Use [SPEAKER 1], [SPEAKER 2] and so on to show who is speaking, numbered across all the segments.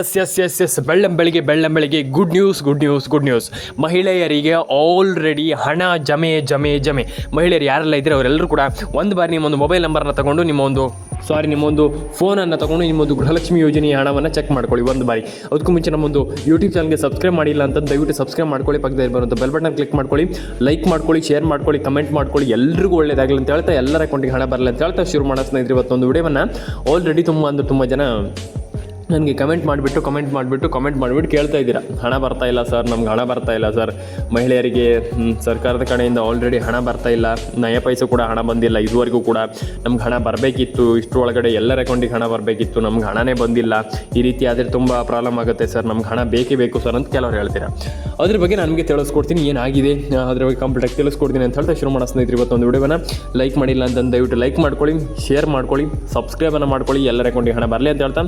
[SPEAKER 1] S S S S ಬೆಳ್ಳಂಬೆಳಿಗ್ಗೆ ಬೆಳ್ಳಂಬೆಳಿಗ್ಗೆ ಬೆಳ್ಳಂ ಬೆಳಿಗ್ಗೆ good news good news good news ಮಹಿಳೆಯರಿಗೆ ಆಲ್ರೆಡಿ ಹಣ ಜಮೆ ಜಮೆ ಜಮೆ. ಮಹಿಳೆಯರು ಯಾರೆಲ್ಲ ಇದ್ದರೆ ಅವರೆಲ್ಲರೂ ಕೂಡ ಒಂದು ಬಾರಿ ನಿಮ್ಮೊಂದು ಮೊಬೈಲ್ ನಂಬರ್ನ ತಗೊಂಡು ನಿಮ್ಮ ಒಂದು ಸಾರಿ ನಿಮ್ಮೊಂದು ಫೋನನ್ನು ತಗೊಂಡು ನಿಮ್ಮೊಂದು ಗೃಹಲಕ್ಷ್ಮಿ ಯೋಜನೆಯ ಹಣವನ್ನು ಚೆಕ್ ಮಾಡ್ಕೊಳ್ಳಿ ಒಂದು ಬಾರಿ. ಅದಕ್ಕೂ ಮುಂಚೆ ನಮ್ಮೊಂದು ಯೂಟ್ಯೂಬ್ ಚಾನಲ್ಗೆ ಸಬ್ಸ್ಕ್ರೈಬ್ ಮಾಡಿಲ್ಲ ಅಂತ ದಯವಿಟ್ಟು ಸಬ್ಸ್ಕ್ರೈಬ್ ಮಾಡ್ಕೊಳ್ಳಿ. ಪಕ್ಕದಲ್ಲಿ ಬರುವಂಥ ಬೆಲ್ ಬಟನ್ ಕ್ಲಿಕ್ ಮಾಡ್ಕೊಳ್ಳಿ. ಲೈಕ್ ಮಾಡ್ಕೊಳ್ಳಿ ಶೇರ್ ಮಾಡ್ಕೊಳ್ಳಿ ಕಮೆಂಟ್ ಮಾಡ್ಕೊಳ್ಳಿ. ಎಲ್ರಿಗೂ ಒಳ್ಳೇದಾಗಲಿ ಅಂತ ಹೇಳ್ತಾ ಎಲ್ಲರ ಅಕೌಂಟಿಗೆ ಹಣ ಬರಲಿ ಅಂತ ಹೇಳ್ತಾ ಶುರು ಮಾಡೋಸ್ನ ಇದ್ರೆ ಇವತ್ತೊಂದು ವಿಡಿಯೋವನ್ನು. ಆಲ್ರೆಡಿ ತುಂಬ ಅಂದ್ರೆ ತುಂಬ ಜನ ನನಗೆ ಕಮೆಂಟ್ ಮಾಡಿಬಿಟ್ಟು ಕಮೆಂಟ್ ಮಾಡಿಬಿಟ್ಟು ಕಮೆಂಟ್ ಮಾಡಿಬಿಟ್ಟು ಕೇಳ್ತಾ ಇದ್ದೀರಾ. ಹಣ ಬರ್ತಾ ಇಲ್ಲ ಸರ್ ನಮ್ಗೆ ಹಣ ಬರ್ತಾ ಇಲ್ಲ ಸರ್ ಮಹಿಳೆಯರಿಗೆ ಸರ್ಕಾರದ ಕಡೆಯಿಂದ ಆಲ್ರೆಡಿ ಹಣ ಬರ್ತಾ ಇಲ್ಲ. ನಯ ಪೈಸೆ ಕೂಡ ಹಣ ಬಂದಿಲ್ಲ, ಇದುವರೆಗೂ ಕೂಡ. ನಮ್ಗೆ ಹಣ ಬರಬೇಕಿತ್ತು ಇಷ್ಟರೊಳಗಡೆ ಎಲ್ಲರ ಅಕೌಂಟಿಗೆ ಹಣ ಬರಬೇಕಿತ್ತು, ನಮ್ಗೆ ಹಣನೇ ಬಂದಿಲ್ಲ. ಈ ರೀತಿ ಆದರೆ ತುಂಬ ಪ್ರಾಬ್ಲಮ್ ಆಗುತ್ತೆ ಸರ್ ನಮ್ಗೆ ಹಣ ಬೇಕೇ ಬೇಕು ಸರ್ ಅಂತ ಕೆಲವರು ಹೇಳ್ತೀರಾ. ಅದ್ರ ಬಗ್ಗೆ ನನಗೆ ತಿಳಿಸ್ಕೊಡ್ತೀನಿ, ಏನಾಗಿದೆ, ಅದ್ರ ಬಗ್ಗೆ ಕಂಪ್ಲೀಟಾಗಿ ತಿಳಿಸ್ಕೊಡ್ತೀನಿ ಅಂತ ಹೇಳ್ತಾ ಶುರು ಮಾಡೋ ಸ್ನೇಹಿತರು, ಇವತ್ತೊಂದು ವಿಡಿಯೋನ ಲೈಕ್ ಮಾಡಿಲ್ಲ ಅಂತಂದು ದಯವಿಟ್ಟು ಲೈಕ್ ಮಾಡ್ಕೊಳ್ಳಿ ಶೇರ್ ಮಾಡ್ಕೊಳ್ಳಿ ಸಬ್ಸ್ಕ್ರೈಬನ್ನು ಮಾಡ್ಕೊಳ್ಳಿ, ಎಲ್ಲರ ಅಕೌಂಟಿಗೆ ಹಣ ಬರಲಿ ಅಂತ ಹೇಳ್ತಾ.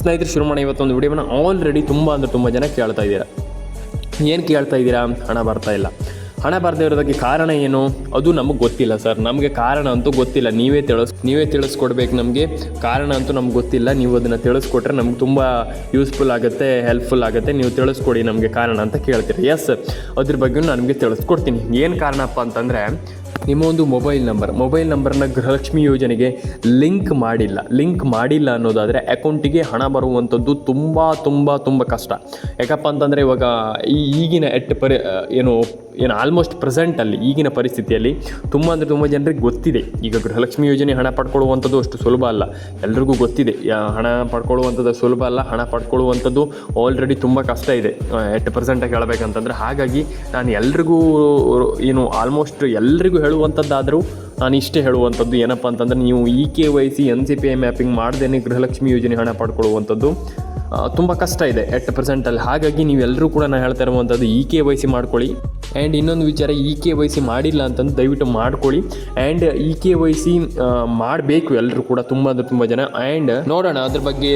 [SPEAKER 1] ಸ್ನೇಹಿತರು ಶುರು ಮಾಡಿ ಇವತ್ತೊಂದು ವಿಡಿಯೋನ. ಆಲ್ರೆಡಿ ತುಂಬ ಅಂದರೆ ತುಂಬ ಜನ ಕೇಳ್ತಾ ಇದ್ದೀರಾ. ಏನು ಕೇಳ್ತಾ ಇದ್ದೀರಾ? ಹಣ ಬರ್ತಾ ಇಲ್ಲ. ಹಣ ಬರ್ದೇ ಇರೋದಕ್ಕೆ ಕಾರಣ ಏನು? ಅದು ನಮಗೆ ಗೊತ್ತಿಲ್ಲ ಸರ್. ನಮಗೆ ಕಾರಣ ಅಂತೂ ಗೊತ್ತಿಲ್ಲ. ನೀವೇ ತಿಳಿಸ್, ನೀವೇ ತಿಳಿಸ್ಕೊಡ್ಬೇಕು ನಮಗೆ. ಕಾರಣ ಅಂತೂ ನಮ್ಗೆ ಗೊತ್ತಿಲ್ಲ. ನೀವು ಅದನ್ನು ತಿಳಿಸ್ಕೊಟ್ರೆ ನಮ್ಗೆ ತುಂಬ ಯೂಸ್ಫುಲ್ ಆಗುತ್ತೆ ಹೆಲ್ಪ್ಫುಲ್ ಆಗುತ್ತೆ. ನೀವು ತಿಳಿಸ್ಕೊಡಿ ನಮಗೆ ಕಾರಣ ಅಂತ ಕೇಳ್ತೀರಿ. ಎಸ್ ಅದ್ರ ಬಗ್ಗೆ ನಿಮಗೆ ತಿಳಿಸ್ಕೊಡ್ತೀನಿ. ಏನು ಕಾರಣಪ್ಪ ಅಂತಂದರೆ ನಿಮ್ಮ ಒಂದು ಮೊಬೈಲ್ ನಂಬರ್, ಮೊಬೈಲ್ ನಂಬರ್ನ ಗೃಹಲಕ್ಷ್ಮಿ ಯೋಜನೆಗೆ ಲಿಂಕ್ ಮಾಡಿಲ್ಲ. ಲಿಂಕ್ ಮಾಡಿಲ್ಲ ಅನ್ನೋದಾದರೆ ಅಕೌಂಟಿಗೆ ಹಣ ಬರುವಂಥದ್ದು ತುಂಬ ತುಂಬ ತುಂಬ ಕಷ್ಟ. ಯಾಕಪ್ಪ ಅಂತಂದರೆ ಇವಾಗ ಈ ಈಗಿನ ಎಟ್ ಪರಿ ಏನು ಏನು ಆಲ್ಮೋಸ್ಟ್ ಪ್ರೆಸೆಂಟಲ್ಲಿ ಈಗಿನ ಪರಿಸ್ಥಿತಿಯಲ್ಲಿ ತುಂಬ ಅಂದರೆ ತುಂಬ ಜನರಿಗೆ ಗೊತ್ತಿದೆ. ಈಗ ಗೃಹಲಕ್ಷ್ಮಿ ಯೋಜನೆ ಹಣ ಪಡ್ಕೊಳ್ಳುವಂಥದ್ದು ಅಷ್ಟು ಸುಲಭ ಅಲ್ಲ. ಎಲ್ರಿಗೂ ಗೊತ್ತಿದೆ. ಹಣ ಪಡ್ಕೊಳ್ಳುವಂಥದ್ದು ಸುಲಭ ಅಲ್ಲ. ಹಣ ಪಡ್ಕೊಳ್ಳುವಂಥದ್ದು ಆಲ್ರೆಡಿ ತುಂಬ ಕಷ್ಟ ಇದೆ. ಎಟ್ ಪ್ರೆಸೆಂಟಾಗಿ ಹೇಳಬೇಕಂತಂದ್ರೆ ಹಾಗಾಗಿ ನಾನು ಎಲ್ರಿಗೂ, ಏನು ಆಲ್ಮೋಸ್ಟ್ ಎಲ್ರಿಗೂ ಹೇಳುವಂಥದ್ದಾದರೂ ನಾನು ಇಷ್ಟೇ ಹೇಳುವಂಥದ್ದು ಏನಪ್ಪ ಅಂತಂದರೆ ನೀವು E K Y C N C P I mapping ಮಾಡ್ದೇ ಗೃಹಲಕ್ಷ್ಮಿ ಯೋಜನೆ ಹಣ ಪಡ್ಕೊಳ್ಳುವಂಥದ್ದು. ತುಂಬ ಕಷ್ಟ ಇದೆ ಎಟ್ ಪ್ರೆಸೆಂಟಲ್ಲಿ ಹಾಗಾಗಿ ನೀವೆಲ್ಲರೂ ಕೂಡ ನಾನು ಹೇಳ್ತಾ ಇರುವಂಥದ್ದು ಇ ಕೆ ವೈ ಸಿ ಮಾಡ್ಕೊಳ್ಳಿ. ಆ್ಯಂಡ್ ಇನ್ನೊಂದು ವಿಚಾರ ಇ ಕೆ ವೈ ಸಿ ಮಾಡಿಲ್ಲ ಅಂತಂದು ದಯವಿಟ್ಟು ಮಾಡ್ಕೊಳ್ಳಿ. And E K Y C ಮಾಡಬೇಕು ಎಲ್ಲರೂ ಕೂಡ ತುಂಬ ಅಂದರೆ ತುಂಬ ಜನ. ಆ್ಯಂಡ್ ನೋಡೋಣ, ಅದ್ರ ಬಗ್ಗೆ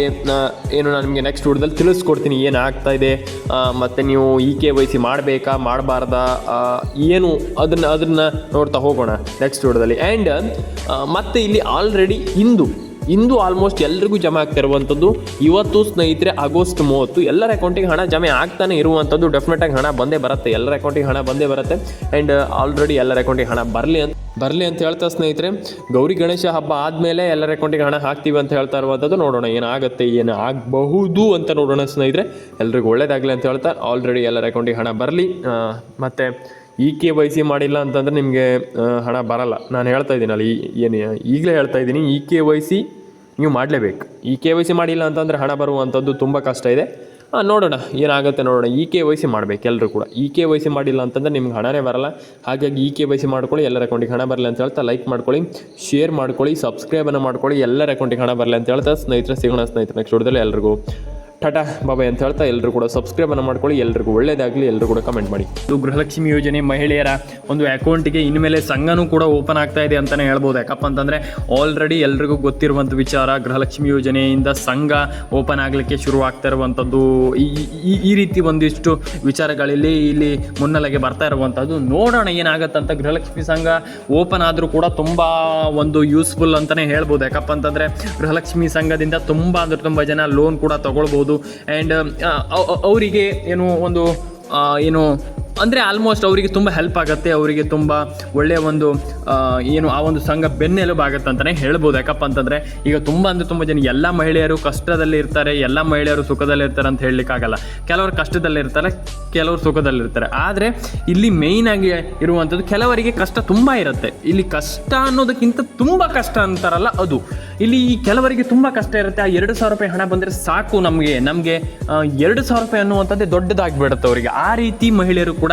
[SPEAKER 1] ಏನು ನಾನು ನಿಮಗೆ ನೆಕ್ಸ್ಟ್ ವಿಡಿಯೋದಲ್ಲಿ ತಿಳಿಸ್ಕೊಡ್ತೀನಿ. ಏನು ಆಗ್ತಾ ಇದೆ? ಮತ್ತು ನೀವು ಇ ಕೆ ವೈ ಸಿ ಮಾಡಬೇಕಾ, ಮಾಡಬಾರ್ದಾ? ಏನು? ಅದನ್ನು ಅದನ್ನು ನೋಡ್ತಾ ಹೋಗೋಣ ನೆಕ್ಸ್ಟ್ ವಿಡಿಯೋದಲ್ಲಿ ಆ್ಯಂಡ್ ಮತ್ತು ಇಲ್ಲಿ ಆಲ್ರೆಡಿ ಇಂದು ಇಂದು ಆಲ್ಮೋಸ್ಟ್ ಎಲ್ರಿಗೂ ಜಮಾ ಆಗ್ತಾ ಇರುವಂಥದ್ದು, ಇವತ್ತು ಸ್ನೇಹಿತರೆ ಆಗಸ್ಟ್ ಮೂವತ್ತು, ಎಲ್ಲರ ಅಕೌಂಟಿಗೆ ಹಣ ಜಮೆ ಆಗ್ತಾನೆ ಇರುವಂಥದ್ದು ಡೆಫಿನೆಟಾಗಿ ಹಣ ಬಂದೇ ಬರುತ್ತೆ, ಎಲ್ಲರ ಅಕೌಂಟಿಗೆ ಹಣ ಬಂದೇ ಬರುತ್ತೆ ಆ್ಯಂಡ್ ಆಲ್ರೆಡಿ ಎಲ್ಲರ ಅಕೌಂಟಿಗೆ ಹಣ ಬರಲಿ ಅಂತ ಬರಲಿ ಅಂತ ಹೇಳ್ತಾ ಸ್ನೇಹಿತರೆ, ಗೌರಿ ಗಣೇಶ ಹಬ್ಬ ಆದಮೇಲೆ ಎಲ್ಲರ ಅಕೌಂಟಿಗೆ ಹಣ ಹಾಕ್ತೀವಿ ಅಂತ ಹೇಳ್ತಾ ಇರುವಂಥದ್ದು, ನೋಡೋಣ ಏನಾಗುತ್ತೆ, ಏನು ಆಗಬಹುದು ಅಂತ ನೋಡೋಣ ಸ್ನೇಹಿತರೆ, ಎಲ್ರಿಗೂ ಒಳ್ಳೇದಾಗಲಿ ಅಂತ ಹೇಳ್ತಾ ಆಲ್ರೆಡಿ ಎಲ್ಲರ ಅಕೌಂಟಿಗೆ ಹಣ ಬರಲಿ ಮತ್ತು ಇ ಕೆ ವೈ ಸಿ ಮಾಡಿಲ್ಲ ಅಂತಂದರೆ ನಿಮಗೆ ಹಣ ಬರಲ್ಲ. ನಾನು ಹೇಳ್ತಾ ಇದ್ದೀನಲ್ಲ ಈ, ಏನು, ಈಗಲೇ ಹೇಳ್ತಾ ಇದ್ದೀನಿ ಇ ಕೆ ವೈ ಸಿ ನೀವು ಮಾಡಲೇಬೇಕು. ಇ ಕೆ ವೈ ಸಿ ಮಾಡಿಲ್ಲ ಅಂತಂದರೆ ಹಣ ಬರುವಂಥದ್ದು ತುಂಬ ಕಷ್ಟ ಇದೆ. ಹಾಂ ನೋಡೋಣ, ಏನಾಗುತ್ತೆ ನೋಡೋಣ. ಇ ಕೆ ವೈ ಸಿ ಮಾಡಬೇಕು ಎಲ್ಲರೂ ಕೂಡ. ಇ ಕೆ ವೈ ಸಿ ಮಾಡಿಲ್ಲ ಅಂತಂದರೆ ನಿಮ್ಗೆ ಹಣನೇ ಬರಲ್ಲ. ಹಾಗಾಗಿ ಇ ಕೆ ವೈ ಸಿ ಮಾಡ್ಕೊಳ್ಳಿ, ಎಲ್ಲರ ಅಕೌಂಟಿಗೆ ಹಣ ಬರಲಿ ಅಂತ ಹೇಳ್ತಾ ಲೈಕ್ ಮಾಡ್ಕೊಳ್ಳಿ, ಶೇರ್ ಮಾಡ್ಕೊಳ್ಳಿ, ಸಬ್ಸ್ಕ್ರೈಬನ್ನು ಮಾಡ್ಕೊಳ್ಳಿ, ಎಲ್ಲರ ಅಕೌಂಟಿಗೆ ಹಣ ಬರಲಿ ಅಂತ ಹೇಳ್ತಾ ಸ್ನೇಹಿತರೆ, ಸಿಗೋಣ ಸ್ನೇಹಿತರೆ ನೆಕ್ಸ್ಟ್ ಎಲ್ರಿಗೂ. ಟಾಟಾ ಬಾಬಾಯ್ ಅಂತ ಹೇಳ್ತಾ ಎಲ್ಲರೂ ಕೂಡ ಸಬ್ಸ್ಕ್ರೈಬನ್ನು ಮಾಡ್ಕೊಳ್ಳಿ ಎಲ್ಲರಿಗೂ ಒಳ್ಳೇದಾಗಲಿ ಎಲ್ಲರೂ ಕೂಡ ಕಮೆಂಟ್ ಮಾಡಿ. ಇದು ಗೃಹಲಕ್ಷ್ಮಿ ಯೋಜನೆ ಮಹಿಳೆಯರ ಒಂದು ಅಕೌಂಟಿಗೆ ಇನ್ಮೇಲೆ ಸಂಘನೂ ಕೂಡ ಓಪನ್ ಆಗ್ತಾ ಇದೆ ಅಂತಲೇ ಹೇಳ್ಬೋದು. ಯಾಕಪ್ಪ ಅಂತಂದರೆ ಆಲ್ರೆಡಿ ಎಲ್ರಿಗೂ ಗೊತ್ತಿರುವಂಥ ವಿಚಾರ ಗೃಹಲಕ್ಷ್ಮಿ ಯೋಜನೆಯಿಂದ ಸಂಘ ಓಪನ್ ಆಗಲಿಕ್ಕೆ ಶುರು ಆಗ್ತಾ ಇರುವಂಥದ್ದು ಈ, ಈ- ಈ ರೀತಿ ಒಂದಿಷ್ಟು ವಿಚಾರಗಳಲ್ಲಿ ಇಲ್ಲಿ ಮುನ್ನೆಲೆಗೆ ಬರ್ತಾ ಇರುವಂಥದ್ದು ನೋಡೋಣ ಏನಾಗುತ್ತೆ ಅಂತ ಗೃಹಲಕ್ಷ್ಮಿ ಸಂಘ ಓಪನ್ ಆದರೂ ಕೂಡ ತುಂಬ ಒಂದು ಯೂಸ್ಫುಲ್ ಅಂತಲೇ ಹೇಳ್ಬೋದು. ಯಾಕಪ್ಪ ಅಂತಂದರೆ ಗೃಹಲಕ್ಷ್ಮಿ ಸಂಘದಿಂದ ತುಂಬ ಅಂದರೆ ತುಂಬ ಜನ ಲೋನ್ ಕೂಡ ತಗೊಳ್ಬೋದು. ಆ್ಯಂಡ್ ಅವರಿಗೆ ಏನು ಒಂದು ಏನು, ಅಂದರೆ ಆಲ್ಮೋಸ್ಟ್ ಅವರಿಗೆ ತುಂಬ ಹೆಲ್ಪ್ ಆಗುತ್ತೆ, ಅವರಿಗೆ ತುಂಬ ಒಳ್ಳೆಯ ಒಂದು ಏನು, ಆ ಒಂದು ಸಂಘ ಬೆನ್ನೆಲುಬು ಆಗುತ್ತೆ ಅಂತಲೇ ಹೇಳ್ಬೋದು. ಯಾಕಪ್ಪ ಅಂತಂದರೆ, ಈಗ ತುಂಬ ಅಂದರೆ ತುಂಬ ಜನ ಎಲ್ಲ ಮಹಿಳೆಯರು ಕಷ್ಟದಲ್ಲಿ ಇರ್ತಾರೆ, ಎಲ್ಲ ಮಹಿಳೆಯರು ಸುಖದಲ್ಲಿ ಇರ್ತಾರೆ ಅಂತ ಹೇಳಲಿಕ್ಕಾಗಲ್ಲ ಕೆಲವರು ಕಷ್ಟದಲ್ಲಿ ಇರ್ತಾರೆ, ಕೆಲವರು ಸುಖದಲ್ಲಿರ್ತಾರೆ ಆದರೆ ಇಲ್ಲಿ ಮೇಯ್ನ್ ಆಗಿ ಇರುವಂಥದ್ದು ಕೆಲವರಿಗೆ ಕಷ್ಟ ತುಂಬ ಇರುತ್ತೆ. ಇಲ್ಲಿ ಕಷ್ಟ ಅನ್ನೋದಕ್ಕಿಂತ ತುಂಬ ಕಷ್ಟ ಅಂತಾರಲ್ಲ ಅದು. ಇಲ್ಲಿ ಕೆಲವರಿಗೆ ತುಂಬ ಕಷ್ಟ ಇರುತ್ತೆ. ಆ ಎರಡು ಸಾವಿರ ರೂಪಾಯಿ ಹಣ ಬಂದರೆ ಸಾಕು ನಮಗೆ. ನಮಗೆ ಎರಡು ಸಾವಿರ ರೂಪಾಯಿ ಅನ್ನುವಂಥದ್ದೇ ದೊಡ್ಡದಾಗಿಬಿಡುತ್ತೆ ಅವರಿಗೆ. ಆ ರೀತಿ ಮಹಿಳೆಯರು ಕೂಡ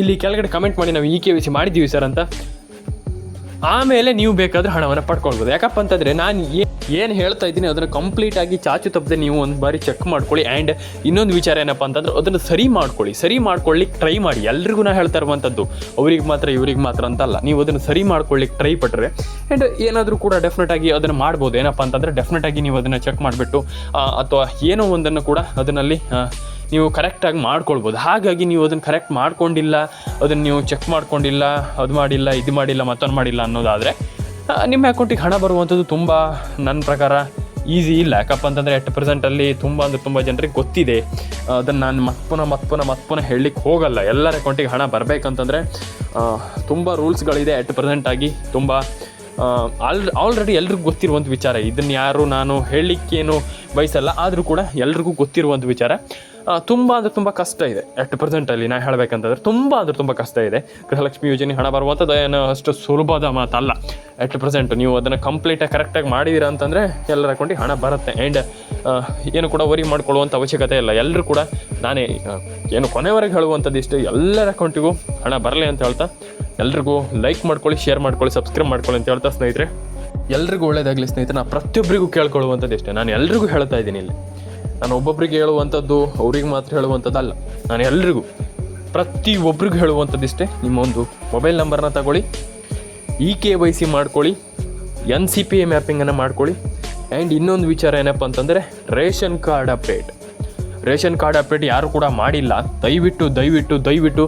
[SPEAKER 1] ಇಲ್ಲಿ ಕೆಳಗಡೆ ಕಮೆಂಟ್ ಮಾಡಿ ನಾವು ಇ ಕೆ ವಿ ಸಿ ಮಾಡಿದ್ದೀವಿ ಸರ್ ಅಂತ. ಆಮೇಲೆ ನೀವು ಬೇಕಾದರೆ ಹಣವನ್ನು ಪಡ್ಕೊಳ್ಬೋದು. ಯಾಕಪ್ಪ ಅಂತಂದರೆ ನಾನು ಏನು ಹೇಳ್ತಾ ಇದ್ದೀನಿ ಅದನ್ನು ಕಂಪ್ಲೀಟಾಗಿ ಚಾಚು ತಪ್ಪದೆ ನೀವು ಒಂದು ಬಾರಿ ಚೆಕ್ ಮಾಡ್ಕೊಳ್ಳಿ ಆ್ಯಂಡ್ ಇನ್ನೊಂದು ವಿಚಾರ ಏನಪ್ಪ ಅಂತಂದ್ರೆ ಅದನ್ನು ಸರಿ ಮಾಡ್ಕೊಳ್ಳಿ. ಸರಿ ಮಾಡ್ಕೊಳ್ಳಿಕ್ಕೆ ಟ್ರೈ ಮಾಡಿ. ಎಲ್ರಿಗೂ ನಾ ಹೇಳ್ತಾ ಇರುವಂಥದ್ದು ಅವ್ರಿಗೆ ಮಾತ್ರ, ಇವ್ರಿಗೆ ಮಾತ್ರ ಅಂತಲ್ಲ ನೀವು ಅದನ್ನು ಸರಿ ಮಾಡ್ಕೊಳ್ಳಿಕ್ಕೆ ಟ್ರೈ ಪಟ್ಟರೆ ಆ್ಯಂಡ್ ಏನಾದರೂ ಕೂಡ ಡೆಫಿನೆಟಾಗಿ ಅದನ್ನು ಮಾಡ್ಬೋದು. ಏನಪ್ಪ ಅಂತಂದರೆ ಡೆಫಿನೆಟಾಗಿ ನೀವು ಅದನ್ನು ಚೆಕ್ ಮಾಡಿಬಿಟ್ಟು ಅಥವಾ ಏನೋ ಒಂದನ್ನು ಕೂಡ ಅದರಲ್ಲಿ ನೀವು ಕರೆಕ್ಟಾಗಿ ಮಾಡ್ಕೊಳ್ಬೋದು. ಹಾಗಾಗಿ ನೀವು ಅದನ್ನು ಕರೆಕ್ಟ್ ಮಾಡ್ಕೊಂಡಿಲ್ಲ, ಅದನ್ನು ನೀವು ಚೆಕ್ ಮಾಡ್ಕೊಂಡಿಲ್ಲ, ಅದು ಮಾಡಿಲ್ಲ, ಇದು ಮಾಡಿಲ್ಲ, ಮತ್ತೊಂದು ಮಾಡಿಲ್ಲ ಅನ್ನೋದಾದರೆ ನಿಮ್ಮ ಅಕೌಂಟಿಗೆ ಹಣ ಬರುವಂಥದ್ದು ತುಂಬ ನನ್ನ ಪ್ರಕಾರ ಈಸಿ ಇಲ್ಲ ಯಾಕಪ್ಪ ಅಂತಂದರೆ ಎಟ್ ಪ್ರೆಸೆಂಟಲ್ಲಿ ತುಂಬ ಅಂದರೆ ತುಂಬ ಜನರಿಗೆ ಗೊತ್ತಿದೆ. ಅದನ್ನು ನಾನು ಮತ್ತೆ ಪುನಃ ಮತ್ತೆ ಪುನಃ ಮತ್ತೆ ಪುನಃ ಹೇಳಲಿಕ್ಕೆ ಹೋಗಲ್ಲ. ಎಲ್ಲರ ಅಕೌಂಟಿಗೆ ಹಣ ಬರಬೇಕಂತಂದರೆ ತುಂಬ ರೂಲ್ಸ್ಗಳಿದೆ ಎಟ್ ಪ್ರೆಸೆಂಟಾಗಿ ತುಂಬ. ಆಲ್ ಆಲ್ರೆಡಿ ಎಲ್ರಿಗೂ ಗೊತ್ತಿರುವಂಥ ವಿಚಾರ. ಇದನ್ನು ಯಾರು ನಾನು ಹೇಳಲಿಕ್ಕೇನು ಬಯಸಲ್ಲ, ಆದರೂ ಕೂಡ ಎಲ್ರಿಗೂ ಗೊತ್ತಿರುವಂಥ ವಿಚಾರ. ತುಂಬ ಅಂದರೆ ತುಂಬ ಕಷ್ಟ ಇದೆ. ಎಟ್ ಪ್ರೆಸೆಂಟಲ್ಲಿ ನಾ ಹೇಳಬೇಕಂತಂದ್ರೆ ತುಂಬ ಅಂದರೆ ತುಂಬ ಕಷ್ಟ ಇದೆ. ಗೃಹಲಕ್ಷ್ಮಿ ಯೋಜನೆ ಹಣ ಬರುವಂಥದ್ದು ಏನು ಅಷ್ಟು ಸುಲಭದ ಮಾತಲ್ಲ. ಎಟ್ ಪ್ರೆಸೆಂಟ್ ನೀವು ಅದನ್ನು ಕಂಪ್ಲೀಟಾಗಿ ಕರೆಕ್ಟಾಗಿ ಮಾಡಿದ್ದೀರಾ ಅಂತಂದರೆ ಎಲ್ಲರ ಅಕೌಂಟಿಗೆ ಹಣ ಬರುತ್ತೆ. ಆ್ಯಂಡ್ ಏನು ಕೂಡ ವರಿ ಮಾಡ್ಕೊಳ್ಳುವಂಥ ಅವಶ್ಯಕತೆ ಇಲ್ಲ. ಎಲ್ಲರೂ ಕೂಡ ನಾನೇ ಏನು ಕೊನೆವರೆಗೆ ಹೇಳುವಂಥದ್ದು ಇಷ್ಟು. ಎಲ್ಲರ ಅಕೌಂಟಿಗೂ ಹಣ ಬರಲಿ ಅಂತ ಹೇಳ್ತಾ, ಎಲ್ರಿಗೂ ಲೈಕ್ ಮಾಡ್ಕೊಳ್ಳಿ ಶೇರ್ ಮಾಡ್ಕೊಳ್ಳಿ ಸಬ್ಸ್ಕ್ರೈಬ್ ಮಾಡ್ಕೊಳ್ಳಿ ಅಂತ ಹೇಳ್ತಾ ಸ್ನೇಹಿತರೆ. ಎಲ್ರಿಗೂ ಒಳ್ಳೇದಾಗಲಿ ಸ್ನೇಹಿತರೆ. ನಾನು ಪ್ರತಿಯೊಬ್ಬರಿಗೂ ಕೇಳ್ಕೊಳ್ಳುವಂಥದ್ದು ಇಷ್ಟೇ. ನಾನು ಎಲ್ರಿಗೂ ಹೇಳ್ತಾ ಇದ್ದೀನಿ ಇಲ್ಲಿ. ನಾನು ಒಬ್ಬೊಬ್ಬರಿಗೆ ಹೇಳುವಂಥದ್ದು, ಅವ್ರಿಗೆ ಮಾತ್ರ ಹೇಳುವಂಥದ್ದಲ್ಲ. ನಾನು ಎಲ್ರಿಗೂ, ಪ್ರತಿ ಒಬ್ರಿಗೂ ಹೇಳುವಂಥದ್ದು ಇಷ್ಟೇ ನಿಮ್ಮ ಒಂದು ಮೊಬೈಲ್ ನಂಬರ್ನ ತಗೊಳ್ಳಿ, ಇ ಕೆ ವೈ ಸಿ ಮಾಡ್ಕೊಳ್ಳಿ, ಎನ್ ಸಿ ಪಿ ಎ ಮ್ಯಾಪಿಂಗನ್ನು ಮಾಡ್ಕೊಳ್ಳಿ. ಆ್ಯಂಡ್ ಇನ್ನೊಂದು ವಿಚಾರ ಏನಪ್ಪ ಅಂತಂದರೆ, ration card update. Ration card update ಯಾರು ಕೂಡ ಮಾಡಿಲ್ಲ. ದಯವಿಟ್ಟು ದಯವಿಟ್ಟು ದಯವಿಟ್ಟು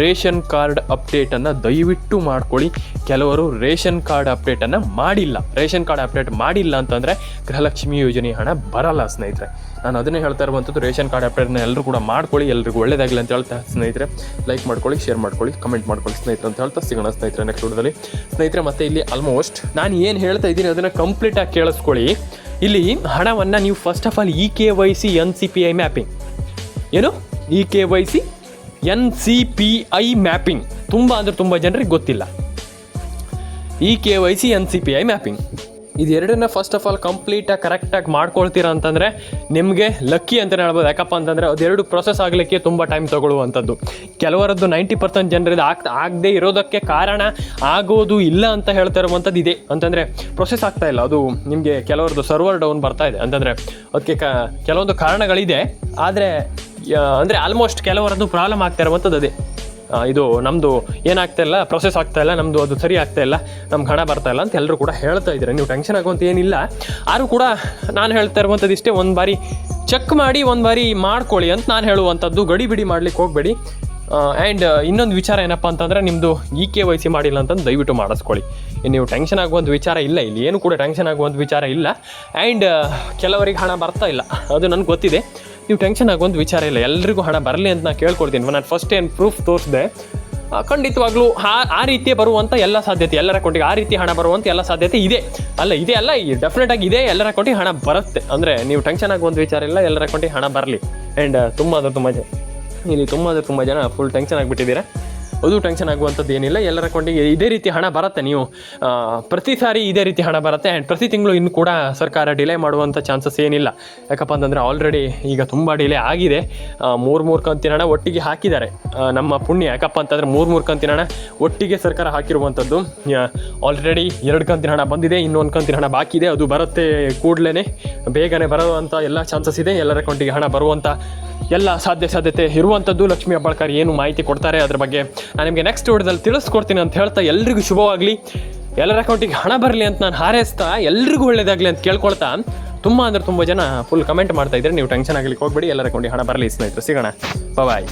[SPEAKER 1] ರೇಷನ್ ಕಾರ್ಡ್ ಅಪ್ಡೇಟನ್ನು ದಯವಿಟ್ಟು ಮಾಡ್ಕೊಳ್ಳಿ. ಕೆಲವರು ರೇಷನ್ ಕಾರ್ಡ್ ಅಪ್ಡೇಟನ್ನು ಮಾಡಿಲ್ಲ. ರೇಷನ್ ಕಾರ್ಡ್ ಅಪ್ಡೇಟ್ ಮಾಡಿಲ್ಲ ಅಂತಂದರೆ ಗೃಹಲಕ್ಷ್ಮಿ ಯೋಜನೆ ಹಣ ಬರಲ್ಲ ಸ್ನೇಹಿತರೆ. ನಾನು ಅದನ್ನೇ ಹೇಳ್ತಾ ಇರುವಂಥದ್ದು ರೇಷನ್ ಕಾರ್ಡ್ ಅಪ್ಡೇಟ್ನ ಎಲ್ಲರೂ ಕೂಡ ಮಾಡ್ಕೊಳ್ಳಿ ಎಲ್ಲರಿಗೂ ಒಳ್ಳೇದಾಗಲಿ ಅಂತ ಹೇಳ್ತಾ ಸ್ನೇಹಿತರೆ. ಲೈಕ್ ಮಾಡ್ಕೊಳ್ಳಿ ಶೇರ್ ಮಾಡ್ಕೊಳ್ಳಿ ಕಮೆಂಟ್ ಮಾಡ್ಕೊಳ್ಳಿ ಸ್ನೇಹಿತರೆ ಅಂತ ಹೇಳ್ತಾ ಸಿಗೋಣ ಸ್ನೇಹಿತರೆ ನೆಕ್ಸ್ಟ್ ವಿಡಿಯೋದಲ್ಲಿ ಸ್ನೇಹಿತರೆ, ಮತ್ತೆ ಇಲ್ಲಿ ಆಲ್ಮೋಸ್ಟ್ ನಾನು ಏನು ಹೇಳ್ತಾ ಇದ್ದೀನಿ ಅದನ್ನು ಕಂಪ್ಲೀಟಾಗಿ ಕೇಳಿಸ್ಕೊಳ್ಳಿ. ಇಲ್ಲಿ ಹಣವನ್ನು ನೀವು first of all E K Y C N C P I mapping ಏನು? E K Y C N C P I mapping ತುಂಬ ಅಂದರೆ ತುಂಬ ಜನರಿಗೆ ಗೊತ್ತಿಲ್ಲ. E K Y C N C P I mapping ಇದೆರಡನ್ನ first of all ಕಂಪ್ಲೀಟಾಗಿ ಕರೆಕ್ಟಾಗಿ ಮಾಡ್ಕೊಳ್ತೀರಾ ಅಂತಂದರೆ ನಿಮಗೆ ಲಕ್ಕಿ ಅಂತಲೇ ಹೇಳ್ಬೋದು. ಯಾಕಪ್ಪ ಅಂತಂದರೆ ಅದೆರಡು ಪ್ರೊಸೆಸ್ ಆಗಲಿಕ್ಕೆ ತುಂಬ ಟೈಮ್ ತಗೊಳ್ಳುವಂಥದ್ದು. ಕೆಲವರದ್ದು ನೈಂಟಿ ಪರ್ಸೆಂಟ್ ಜನರದ್ದು ಆಗ್, ಆಗದೆ ಇರೋದಕ್ಕೆ ಕಾರಣ ಆಗೋದು ಇಲ್ಲ ಅಂತ ಹೇಳ್ತಾ ಇರುವಂಥದ್ದು ಇದೆ. ಅಂತಂದರೆ ಪ್ರೊಸೆಸ್ ಆಗ್ತಾ ಇಲ್ಲ. ಅದು ನಿಮಗೆ ಕೆಲವರದ್ದು ಸರ್ವರ್ ಡೌನ್ ಬರ್ತಾ ಇದೆ. ಅಂತಂದರೆ ಅದಕ್ಕೆ ಕ, ಕೆಲವೊಂದು ಕಾರಣಗಳಿದೆ. ಆದರೆ ಅಂದರೆ ಆಲ್ಮೋಸ್ಟ್ ಕೆಲವರದ್ದು ಪ್ರಾಬ್ಲಮ್ ಆಗ್ತಾ ಇರುವಂಥದ್ದು ಅದೇ. ಇದು ನಮ್ಮದು ಏನಾಗ್ತಾ ಇಲ್ಲ ಪ್ರೊಸೆಸ್ ಆಗ್ತಾ ಇಲ್ಲ ನಮ್ಮದು ಅದು ಸರಿ ಆಗ್ತಾ ಇಲ್ಲ, ನಮ್ಗೆ ಹಣ ಬರ್ತಾ ಇಲ್ಲ ಅಂತ ಎಲ್ಲರೂ ಕೂಡ ಹೇಳ್ತಾ ಇದ್ದಾರೆ. ನೀವು ಟೆನ್ಷನ್ ಆಗುವಂತ ಏನಿಲ್ಲ. ಆದರೂ ಕೂಡ ನಾನು ಹೇಳ್ತಾ ಇರುವಂಥದ್ದು ಇಷ್ಟೇ, ಒಂದು ಬಾರಿ ಚೆಕ್ ಮಾಡಿ, ಒಂದು ಬಾರಿ ಮಾಡ್ಕೊಳ್ಳಿ ಅಂತ ನಾನು ಹೇಳುವಂಥದ್ದು ಗಡಿ ಬಿಡಿ ಮಾಡ್ಲಿಕ್ಕೆ ಹೋಗಬೇಡಿ. ಆ್ಯಂಡ್ ಇನ್ನೊಂದು ವಿಚಾರ ಏನಪ್ಪ ಅಂತಂದರೆ ನಿಮ್ಮದು ಇ ಕೆ ವೈ ಸಿ ಮಾಡಿಲ್ಲ ಅಂತಂದು ದಯವಿಟ್ಟು ಮಾಡಿಸ್ಕೊಳ್ಳಿ. ನೀವು ಟೆನ್ಷನ್ ಆಗುವಂಥ ವಿಚಾರ ಇಲ್ಲ, ಇಲ್ಲಿ ಏನು ಕೂಡ ಟೆನ್ಷನ್ ಆಗುವಂಥ ವಿಚಾರ ಇಲ್ಲ. ಆ್ಯಂಡ್ ಕೆಲವರಿಗೆ ಹಣ ಬರ್ತಾ ಇಲ್ಲ. ಅದು ನನಗೆ ಗೊತ್ತಿದೆ. ನೀವು ಟೆನ್ಷನ್ ಆಗುವಂಥ ವಿಚಾರ ಇಲ್ಲ, ಎಲ್ರಿಗೂ ಹಣ ಬರಲಿ ಅಂತ ನಾನು ಕೇಳ್ಕೊಡ್ತೀನಿ. ನಾನು ಫಸ್ಟ್ ಏನು ಪ್ರೂಫ್ ತೋರಿಸಿದೆ ಖಂಡಿತವಾಗ್ಲೂ ಆ ಆ ರೀತಿಯೇ ಬರುವಂಥ ಎಲ್ಲ ಸಾಧ್ಯತೆ, ಎಲ್ಲರ ಅಕೌಂಟಿಗೆ ಆ ರೀತಿ ಹಣ ಬರುವಂಥ ಎಲ್ಲ ಸಾಧ್ಯತೆ ಇದೆ. ಅಲ್ಲ ಇದೆ ಅಲ್ಲ ಡೆಫಿನೆಟ್ ಆಗಿ ಇದೆ, ಎಲ್ಲರ ಅಕೌಂಟಿಗೆ ಹಣ ಬರುತ್ತೆ. ಅಂದರೆ ನೀವು ಟೆನ್ಷನ್ ಆಗುವಂಥ ವಿಚಾರ ಇಲ್ಲ, ಎಲ್ಲರ ಅಕೌಂಟಿಗೆ ಹಣ ಬರಲಿ. ಆ್ಯಂಡ್ ತುಂಬ ಅಂದರೆ ತುಂಬ ಜನ, ಇಲ್ಲಿ ತುಂಬ ಅಂದರೆ ತುಂಬ ಜನ ಫುಲ್ ಟೆನ್ಷನ್ ಆಗಿಬಿಟ್ಟಿದ್ದೀರಾ? ಅದು ಟೆನ್ಷನ್ ಆಗುವಂಥದ್ದು ಏನಿಲ್ಲ. ಎಲ್ಲರ ಅಕೌಂಟಿಗೆ ಇದೇ ರೀತಿ ಹಣ ಬರುತ್ತೆ ನೀವು. ಪ್ರತಿ ಸಾರಿ ಇದೇ ರೀತಿ ಹಣ ಬರುತ್ತೆ. ಆ್ಯಂಡ್ ಪ್ರತಿ ತಿಂಗಳು ಇನ್ನು ಕೂಡ ಸರ್ಕಾರ ಡಿಲೇ ಮಾಡುವಂಥ ಚಾನ್ಸಸ್ ಏನಿಲ್ಲ. ಯಾಕಪ್ಪ ಅಂತಂದರೆ ಆಲ್ರೆಡಿ ಈಗ ತುಂಬ ಡಿಲೇ ಆಗಿದೆ. ಮೂರು ಮೂರು ಕಂತಿನ ಹಣ ಒಟ್ಟಿಗೆ ಹಾಕಿದ್ದಾರೆ. ನಮ್ಮ ಪುಣ್ಯ. ಯಾಕಪ್ಪ ಅಂತಂದರೆ ಮೂರು ಮೂರು ಕಂತಿನ ಹಣ ಒಟ್ಟಿಗೆ ಸರ್ಕಾರ ಹಾಕಿರುವಂಥದ್ದು. ಆಲ್ರೆಡಿ ಎರಡು ಕಂತಿನ ಹಣ ಬಂದಿದೆ. ಇನ್ನೊಂದು ಕಂತಿನ ಹಣ ಬಾಕಿ ಇದೆ. ಅದು ಬರುತ್ತೆ ಕೂಡಲೇ ಬೇಗನೆ ಬರುವಂಥ ಎಲ್ಲ ಚಾನ್ಸಸ್ ಇದೆ. ಎಲ್ಲರ ಅಕೌಂಟಿಗೆ ಹಣ ಬರುವಂಥ ಎಲ್ಲ ಸಾಧ್ಯ ಸಾಧ್ಯತೆ ಇರುವಂಥದ್ದು. ಲಕ್ಷ್ಮೀ ಹೆಬ್ಬಾಳ್ಕರ್ ಏನು ಮಾಹಿತಿ ಕೊಡ್ತಾರೆ ಅದ್ರ ಬಗ್ಗೆ ನಾನು ನಿಮಗೆ ನೆಕ್ಸ್ಟ್ ವಿಡಿಯೋದಲ್ಲಿ ತಿಳಿಸ್ಕೊಡ್ತೀನಿ ಅಂತ ಹೇಳ್ತಾ ಎಲ್ರಿಗೂ ಶುಭವಾಗಲಿ. ಎಲ್ಲರ ಅಕೌಂಟಿಗೆ ಹಣ ಬರಲಿ ಅಂತ ನಾನು ಹಾರೈಸ್ತಾ ಎಲ್ರಿಗೂ ಒಳ್ಳೇದಾಗಲಿ ಅಂತ ಕೇಳ್ಕೊಳ್ತಾ. ತುಂಬ ಅಂದರೆ ತುಂಬ ಜನ ಫುಲ್ ಕಮೆಂಟ್ ಮಾಡ್ತಾ ಇದ್ರೆ ನೀವು ಟೆನ್ಷನ್ ಆಗಲಿಕ್ಕೆ ಹೋಗ್ಬೇಡಿ, ಎಲ್ಲರ ಅಕೌಂಟಿಗೆ ಹಣ ಬರಲಿ ಸ್ನೇಹಿತರು, ಸಿಗೋಣ. ಬಾಯ್